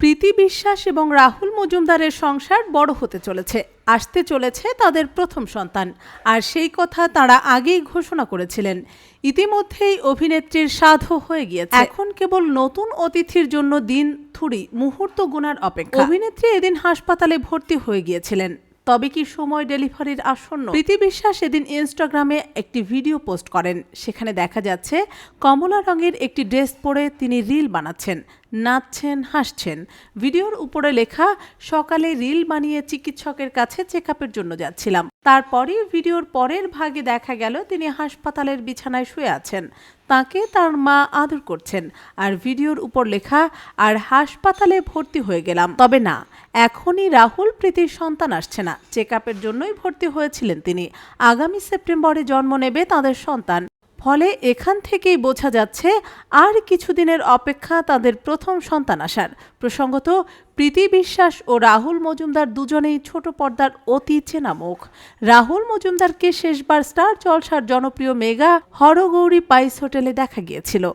প্রীতি বিশ্বাস এবং রাহুল মজুমদারের সংসার বড় হতে চলেছে, আসতে চলেছে তাদের প্রথম সন্তান। আর সেই কথা তারা আগেই ঘোষণা করেছিলেন। ইতিমধ্যেই অভিনেত্রীর সাধু হয়ে গিয়েছে। এখন কেবল নতুন অতিথির জন্য দিন, থুড়ি, মুহূর্ত গুনার অপেক্ষা। অভিনেত্রী এদিন হাসপাতালে ভর্তি হয়ে গিয়েছিলেন। তবে কি সময় ডেলিভারির আসন্ন? প্রীতি বিশ্বাস সেদিন ইনস্টাগ্রামে একটি ভিডিও পোস্ট করেন। সেখানে দেখা যাচ্ছে, কমলা রঙের একটি ড্রেস পরে তিনি রিল বানাচ্ছেন, নাচছেন, হাসছেন। ভিডিওর উপরে লেখা, সকালে রিল বানিয়ে চিকিৎসকের কাছে চেক জন্য যাচ্ছিলাম। তারপরই ভিডিওর পরের ভাগে দেখা গেল তিনি হাসপাতালের বিছানায় শুয়ে আছেন। তাকে তার মা আদর করছেন। আর ভিডিওর উপর লেখা, আর হাসপাতালে ভর্তি হয়ে গেলাম। তবে না, এখনই রাহুল, প্রীতির সন্তান আসছে না। চেক জন্যই ভর্তি হয়েছিলেন তিনি। আগামী সেপ্টেম্বরে জন্ম নেবে তাদের সন্তান। ফলে এখান থেকেই বোঝা যাচ্ছে আর কিছুদিনের অপেক্ষা তাদের প্রথম সন্তান আসার। প্রসঙ্গত, প্রীতি বিশ্বাস ও রাহুল মজুমদার দুজনেই ছোট পর্দার অতি চেনা মুখ। রাহুল মজুমদারকে শেষবার স্টার জলসার জনপ্রিয় মেগা হরগৌরী পাইস হোটেলে দেখা গিয়েছিল।